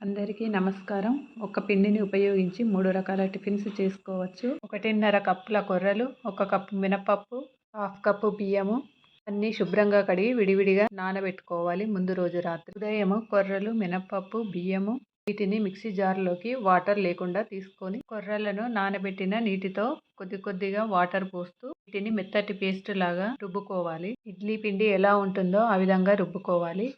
అందరికీ నమస్కారం. ఒక పిండిని ఉపయోగించి మూడు రకాల టిఫిన్స్ చేసుకోవచ్చు. ఒకటిన్నర కప్పుల కొర్రలు ఒక కప్పు మినపప్పు హాఫ్ కప్పు బియ్యము. అన్నీ శుభ్రంగా కడిగి విడివిడిగా నానబెట్టుకోవాలి ముందు రోజు రాత్రి. ఉదయము కొర్రలు మినపప్పు బియ్యము వీటిని మిక్సీ జార్లోకి వాటర్ లేకుండా తీసుకొని కొర్రలను నానబెట్టిన నీటితో కొద్ది కొద్దిగా వాటర్ పోస్తూ వీటిని మెత్తటి పేస్ట్ లాగా రుబ్బుకోవాలి. ఇడ్లీ పిండి ఎలా ఉంటుందో ఆ విధంగా రుబ్బుకోవాలి.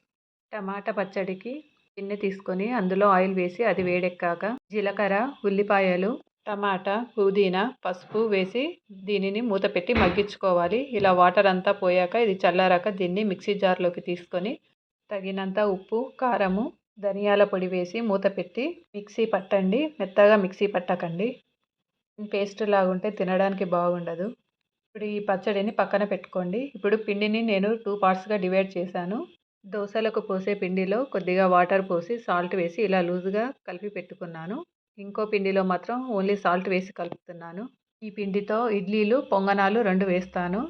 టమాటా పచ్చడికి గిన్నె తీసుకొని అందులో ఆయిల్ వేసి అది వేడెక్కాక జీలకర్ర ఉల్లిపాయలు టమాటా పుదీనా పసుపు వేసి దీనిని మూత పెట్టి మగ్గించుకోవాలి. ఇలా వాటర్ అంతా పోయాక ఇది చల్లారాక దీన్ని మిక్సీ జార్లోకి తీసుకొని తగినంత ఉప్పు కారము ధనియాల పొడి వేసి మూత పెట్టి మిక్సీ పట్టండి. మెత్తగా మిక్సీ పట్టకండి. పేస్ట్ లాగుంటే తినడానికి బాగుండదు. ఇప్పుడు ఈ పచ్చడిని పక్కన పెట్టుకోండి. ఇప్పుడు పిండిని నేను టూ పార్ట్స్గా డివైడ్ చేశాను. దోశలకు పోసే పిండిలో కొద్దిగా వాటర్ పోసి సాల్ట్ వేసి ఇలా లూజ్గా కలిపి పెట్టుకున్నాను. ఇంకో పిండిలో మాత్రం ఓన్లీ సాల్ట్ వేసి కలుపుతున్నాను. ఈ పిండితో ఇడ్లీలు పొంగనాలు రెండు వేస్తాను.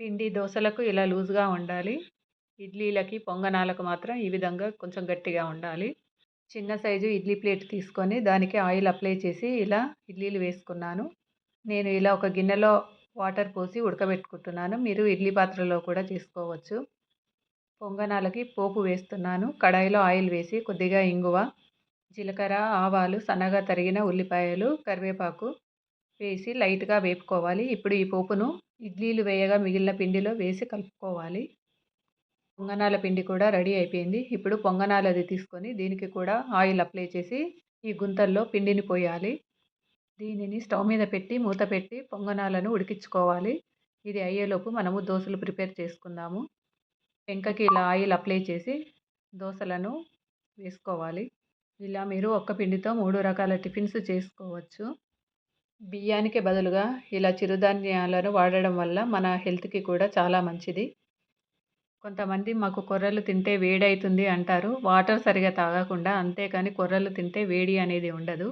పిండి దోశలకు ఇలా లూజ్గా ఉండాలి ఇడ్లీలకి పొంగనాలకు మాత్రం ఈ విధంగా కొంచెం గట్టిగా ఉండాలి. చిన్న సైజు ఇడ్లీ ప్లేట్ తీసుకొని దానికి ఆయిల్ అప్లై చేసి ఇలా ఇడ్లీలు వేసుకున్నాను. నేను ఇలా ఒక గిన్నెలో వాటర్ పోసి ఉడకబెట్టుకుంటున్నాను. మీరు ఇడ్లీ పాత్రలో కూడా చేసుకోవచ్చు. పొంగనాలకి పోపు వేస్తున్నాను. కడాయిలో ఆయిల్ వేసి కొద్దిగా ఇంగువ జీలకర్ర ఆవాలు సన్నగా తరిగిన ఉల్లిపాయలు కరివేపాకు వేసి లైట్గా వేపుకోవాలి. ఇప్పుడు ఈ పోపును ఇడ్లీలు వేయగా మిగిలిన పిండిలో వేసి కలుపుకోవాలి. పొంగనాల పిండి కూడా రెడీ అయిపోయింది. ఇప్పుడు పొంగనాలది తీసుకొని దీనికి కూడా ఆయిల్ అప్లై చేసి ఈ గుంతల్లో పిండిని పోయాలి. దీనిని స్టవ్ మీద పెట్టి మూత పెట్టి పొంగనాలను ఉడికించుకోవాలి. ఇది అయ్యేలోపు మనము దోశలు ప్రిపేర్ చేసుకుందాము. పెంకకి ఇలా ఆయిల్ అప్లై చేసి దోశలను వేసుకోవాలి. ఇలా మీరు ఒక్క పిండితో మూడు రకాల టిఫిన్స్ చేసుకోవచ్చు. బియ్యానికి బదులుగా ఇలా చిరుధాన్యాలను వాడడం వల్ల మన హెల్త్కి కూడా చాలా మంచిది. కొంతమంది మాకు కొర్రలు తింటే వేడి అవుతుంది అంటారు. వాటర్ సరిగా తాగకుండా అంతేకాని కొర్రలు తింటే వేడి అనేది ఉండదు.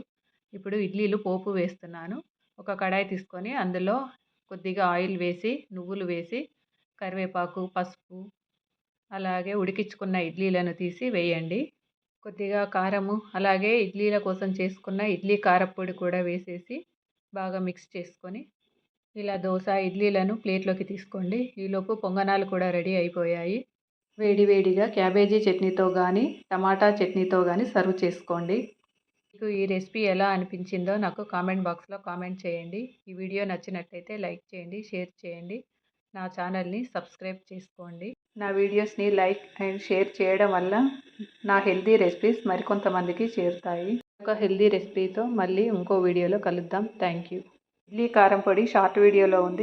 ఇప్పుడు ఇడ్లీలు పోపు వేస్తున్నాను. ఒక కడాయి తీసుకొని అందులో కొద్దిగా ఆయిల్ వేసి నువ్వులు వేసి కరివేపాకు పసుపు అలాగే ఉడికించుకున్న ఇడ్లీలను తీసి వేయండి. కొద్దిగా కారము అలాగే ఇడ్లీల కోసం చేసుకున్న ఇడ్లీ కారపొడి కూడా వేసేసి బాగా మిక్స్ చేసుకొని ఇలా దోశ ఇడ్లీలను ప్లేట్లోకి తీసుకోండి. ఈలోపు పొంగనాలు కూడా రెడీ అయిపోయాయి. వేడివేడిగా క్యాబేజీ చట్నీతో కానీ టమాటా చట్నీతో కానీ సర్వ్ చేసుకోండి. మీకు ఈ రెసిపీ ఎలా అనిపించిందో నాకు కామెంట్ బాక్స్లో కామెంట్ చేయండి. ఈ వీడియో నచ్చినట్టయితే లైక్ చేయండి షేర్ చేయండి. నా ఛానల్ని సబ్స్క్రైబ్ చేసుకోండి. నా వీడియోస్ని లైక్ అండ్ షేర్ చేయడం వల్ల నా హెల్తీ రెసిపీస్ మరికొంతమందికి చేరుతాయి. ఒక హెల్తీ రెసిపీతో మళ్ళీ ఇంకో వీడియోలో కలుద్దాం. Thank you. ఇడ్లీ కారం పొడి షార్ట్ వీడియోలో ఉంది.